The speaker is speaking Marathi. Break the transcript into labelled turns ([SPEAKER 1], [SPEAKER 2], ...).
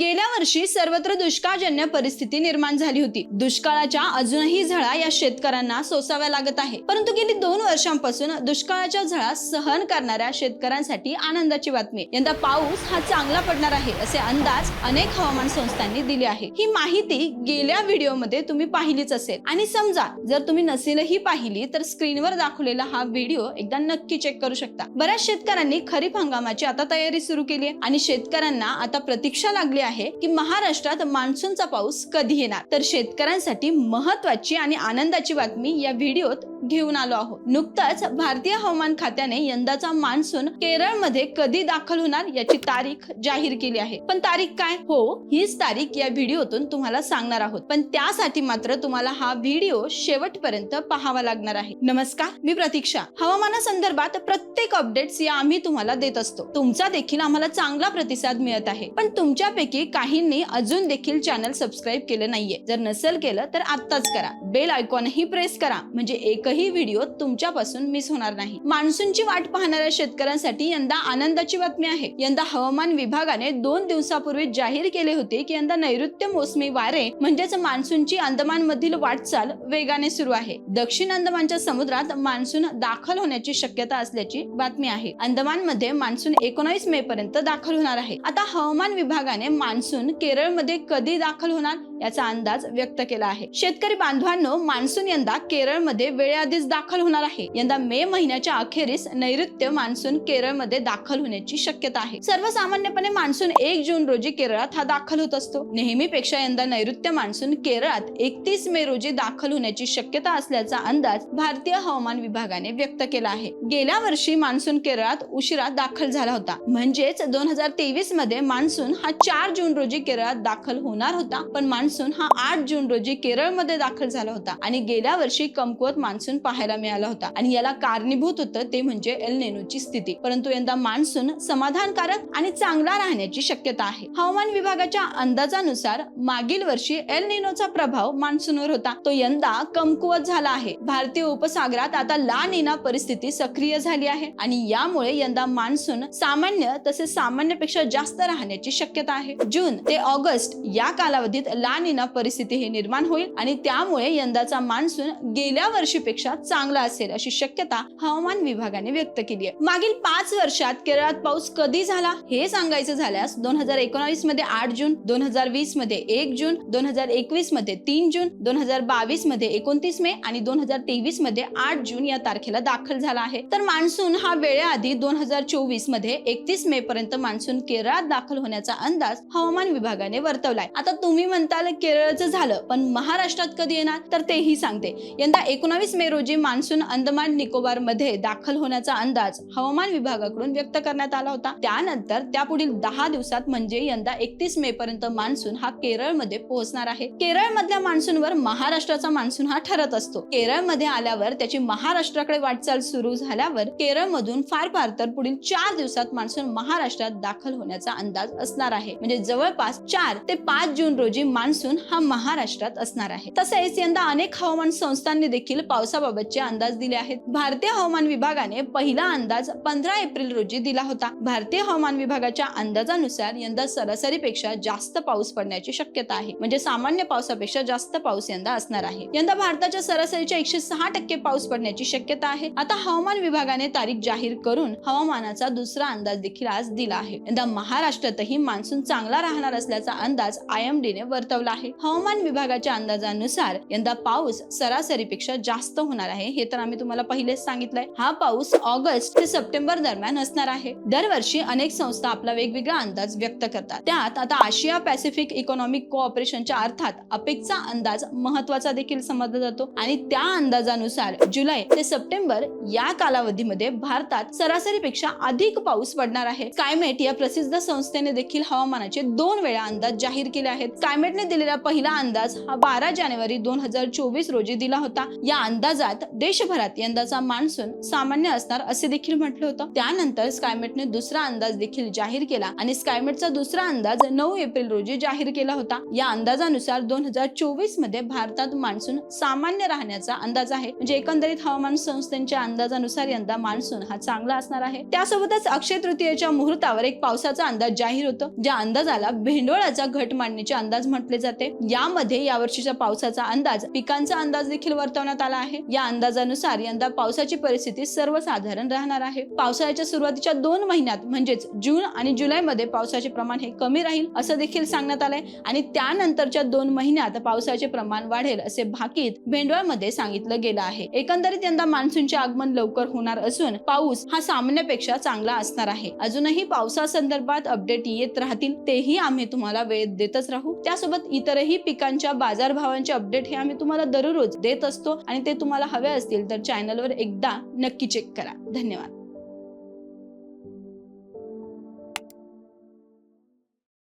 [SPEAKER 1] गेल्या वर्षी सर्वत्र दुष्काळजन्य परिस्थिती निर्माण झाली होती. दुष्काळाच्या अजूनही झळा या शेतकऱ्यांना सोसाव्या लागत आहे. परंतु गेली दोन वर्षांपासून दुष्काळाच्या झळा सहन करणाऱ्या शेतकऱ्यांसाठी आनंदाची बातमी यंदा पाऊस हा चांगला पडणार आहे असे अंदाज अनेक हवामान संस्थांनी दिले आहे. ही माहिती गेल्या व्हिडिओमध्ये तुम्ही पाहिलीच असेल. आणि समजा जर तुम्ही नसेलही पाहिली तर स्क्रीनवर दाखवलेला हा व्हिडिओ एकदा नक्की चेक करू शकता. बऱ्याच शेतकऱ्यांनी खरीप हंगामाची आता तयारी सुरू केली आणि शेतकऱ्यांना आता प्रतीक्षा लागली आहे की महाराष्ट्रात मान्सूनचा पाऊस कधी येणार? तर शेतकऱ्यांसाठी महत्वाची आणि आनंदाची बातमी या व्हिडिओत घेऊन आलो आहोत. नुकताच भारतीय हवामान खात्याने यंदाचा मान्सून केरळमध्ये कधी दाखल होणार याची तारीख जाहीर केली आहे. पण तारीख काय? हो हीच तारीख या व्हिडिओतून तुम्हाला सांगणार आहोत. पण त्यासाठी मात्र तुम्हाला हा व्हिडिओ शेवटपर्यंत पाहावा लागणार आहे. नमस्कार मी प्रतीक्षा. हवामानासंदर्भात प्रत्येक अपडेट्स या आम्ही तुम्हाला देत असतो. तुमचा देखील आम्हाला चांगला प्रतिसाद मिळत आहे. पण तुमच्यापैकी काहींनी अजून देखील चॅनल सबस्क्राईब केलं नाहीये. जर नसेल केलं तर आत्ताच करा. बेल आयकॉनही प्रेस करा. म्हणजे एकही व्हिडिओ तुमच्यापासून मिस होणार नाही. मान्सूनची वाट पाहणाऱ्या शेतकऱ्यांसाठी यंदा आनंदाची बातमी आहे. यंदा हवामान विभागाने दोन दिवसापूर्वी जाहीर केले होते की यंदा नैऋत्य मोसमी वारे म्हणजेच मान्सूनची अंदमान मधील वाटचाल वेगाने सुरू आहे. दक्षिण अंदमानच्या समुद्रात मान्सून दाखल होण्याची शक्यता असल्याची बातमी आहे. अंदमानमध्ये मान्सून एकोणीस मे पर्यंत दाखल होणार आहे. आता हवामान विभागाने मान्सून केरळमध्ये कधी दाखल होणार? याचा अंदाज व्यक्त केला आहे. शेतकरी बांधवांनो मान्सून यंदा केरळमध्ये वेळेआधीच दाखल होणार आहे. यंदा मे महिन्याच्या अखेरीस नैऋत्य मान्सून केरळमध्ये दाखल होण्याची शक्यता आहे. सर्वसामान्यपणे मान्सून एक जून रोजी केरळात हा दाखल होत असतो. नेहमीपेक्षा यंदा नैऋत्य मान्सून केरळात एकतीस मे रोजी दाखल होण्याची शक्यता असल्याचा अंदाज भारतीय हवामान विभागाने व्यक्त केला आहे. गेल्या वर्षी मान्सून केरळात उशिरा दाखल झाला होता. म्हणजेच दोन हजार तेवीसमध्ये मान्सून हा चार जून रोजी केरळात दाखल होणार होता. पण मान्सून मान्सून हा आठ जून रोजी केरळमध्ये दाखल झाला होता आणि गेल्या वर्षी कमकुवत मान्सून पाहायला मिळाला होता. आणि याला कारणीभूत होतं ते म्हणजे एल नेनोची स्थिती. परंतु यंदा मान्सून समाधानकारक आणि चांगला राहण्याची शक्यता आहे. हवामान विभागाच्या अंदाजानुसार मागील वर्षी एल निनोचा प्रभाव मान्सूनवर होता. तो यंदा कमकुवत झाला आहे. भारतीय उपसागरात आता ला निना परिस्थिती सक्रिय झाली आहे आणि यामुळे यंदा मान्सून सामान्य तसेच सामान्यपेक्षा जास्त राहण्याची शक्यता आहे. जून ते ऑगस्ट या कालावधीत ला निना परिस्थिती ही निर्माण होईल आणि त्यामुळे यंदाचा मान्सून गेल्या वर्षीपेक्षा चांगला असेल अशी शक्यता हवामान विभागाने व्यक्त केली आहे. मागील पाच वर्षात केरळात पाऊस कधी झाला हे सांगायचं झाल्यास दोन हजार एकोणावीसमध्ये आठ जून दोन हजार वीसमध्ये एक जून दोन हजार एकवीसमध्ये तीन जून दोन हजार बावीसमध्ये एकोणतीस मे आणि दोन हजार तेवीसमध्ये आठ जून या तारखेला दाखल झाला आहे. तर मान्सून हा वेळेआधी दोन हजार चोवीसमध्ये एकतीस मे पर्यंत मान्सून केरळात दाखल होण्याचा अंदाज हवामान विभागाने वर्तवलाय. आता तुम्ही म्हणताल केरळचं झालं पण महाराष्ट्रात कधी येणार? तर तेही सांगते. यंदा एकोणावीस मे रोजी मान्सून अंदमान निकोबारमध्ये दाखल होण्याचा अंदाज हवामान विभागाकडून व्यक्त करण्यात आला होता. त्यानंतर त्यापुढील दहा दिवसात म्हणजे यंदा एकतीस मे पर्यंत मान्सून हा केरळमध्ये पोहोचणार आहे. केरळ मधल्या मान्सूनवर महाराष्ट्राचा मान्सून हा ठरत असतो. केरळमध्ये आल्यावर त्याची महाराष्ट्राकडे वाटचाल सुरू झाल्यावर केरळमधून फार फार तर पुढील चार दिवसात मान्सून महाराष्ट्रात दाखल होण्याचा अंदाज असणार आहे. म्हणजे जवळपास चार ते पाच जून रोजी मान्सून हा महाराष्ट्रात असणार आहे. तसेच यंदा अनेक हवामान संस्थांनी देखील पावसाबाबतचे अंदाज दिले आहेत. भारतीय हवामान विभागाने पहिला अंदाज पंधरा एप्रिल रोजी दिला होता. भारतीय हवामान विभागाच्या अंदाजानुसार यंदा सरासरीपेक्षा जास्त पाऊस पडण्याची शक्यता आहे. म्हणजे सामान्य पावसापेक्षा जास्त पाऊस यंदा असणार आहे. यंदा भारताच्या सरासरीच्या एकशे सहा टक्के पाऊस पडण्याची शक्यता आहे. आता हवामान विभागाने तारीख जाहीर करून हवामानाचा दुसरा अंदाज देखील आज दिला आहे. यंदा महाराष्ट्रातही मान्सून चांगला राहणार असल्याचा अंदाज आय एम ने वर्तवला आहे. हवामान विभागाच्या अंदाजानुसार यंदा पाऊस सरासरीपेक्षा जास्त होणार आहे. हे तर आम्ही तुम्हाला पहिलेच सांगितलंय. हा पाऊस ऑगस्ट ते सप्टेंबर दरम्यान असणार आहे. दरवर्षी अनेक संस्था आपला वेगवेगळा अंदाज व्यक्त करतात. त्यात आता आशिया पॅसिफिक इकॉनॉमिक कोऑपरेशनच्या अर्थात अपेक्षा अंदाज महत्त्वाचा देखील समजला जातो. आणि त्या अंदाजानुसार जुलै ते सप्टेंबर या कालावधीमध्ये भारतात सरासरीपेक्षा अधिक पाऊस पडणार आहे. कायमेट या प्रसिद्ध संस्थेने देखील हवामानाचे दोन वेळा अंदाज जाहीर केले आहेत. स्कायमेटने दिलेला पहिला अंदाज हा बारा जानेवारी दोन हजार चोवीस रोजी दिला होता. या अंदाजात देशभरात यंदाचा मान्सून सामान्य असणार असे देखील म्हटलं होतं. त्यानंतर स्कायमेटने दुसरा अंदाज देखील जाहीर केला आणि स्कायमेटचा दुसरा अंदाज नऊ एप्रिल रोजी जाहीर केला होता. या अंदाजानुसार दोन हजार चोवीसमध्ये भारतात मान्सून सामान्य राहण्याचा अंदाज आहे. म्हणजे एकंदरीत हवामान संस्थेच्या अंदाजानुसार यंदा मान्सून हा चांगला असणार आहे. त्यासोबतच अक्षय तृतीयेच्या मुहूर्तावर एक पावसाचा अंदाज जाहीर होतो. ज्या अंदाजाला भेंडोळाचा घट मांडण्याचे अंदाज म्हटले जाते. यामध्ये यावर्षीच्या पावसाचा अंदाज पिकांचा अंदाज देखील वर्तवण्यात आला आहे. या अंदाजानुसार यंदा पावसाची परिस्थिती सर्वसाधारण राहणार आहे. पावसाळ्याच्या सुरुवातीच्या दोन महिन्यात म्हणजेच जून आणि जुलैमध्ये पावसाचे प्रमाण हे कमी राहील असं देखील सांगण्यात आलंय. आणि त्यानंतरच्या दोन महिन्यात पावसाचे प्रमाण वाढेल असे भाकीत भेंडवळमध्ये सांगितलं गेलं आहे. एकंदरीत यंदा मान्सूनचे आगमन लवकर होणार असून पाऊस हा सामान्यापेक्षा चांगला असणार आहे. अजूनही पावसासंदर्भात अपडेट येत राहतील तेही आम्ही तुम्हाला वेळ देतच राहू. त्यासोबत इतरही पिकांच्या बाजारभावांचे अपडेट हे आम्ही तुम्हाला दररोज देत असतो आणि ते तुम्हाला हवे असतील तर चॅनलवर एकदा नक्की चेक करा. धन्यवाद.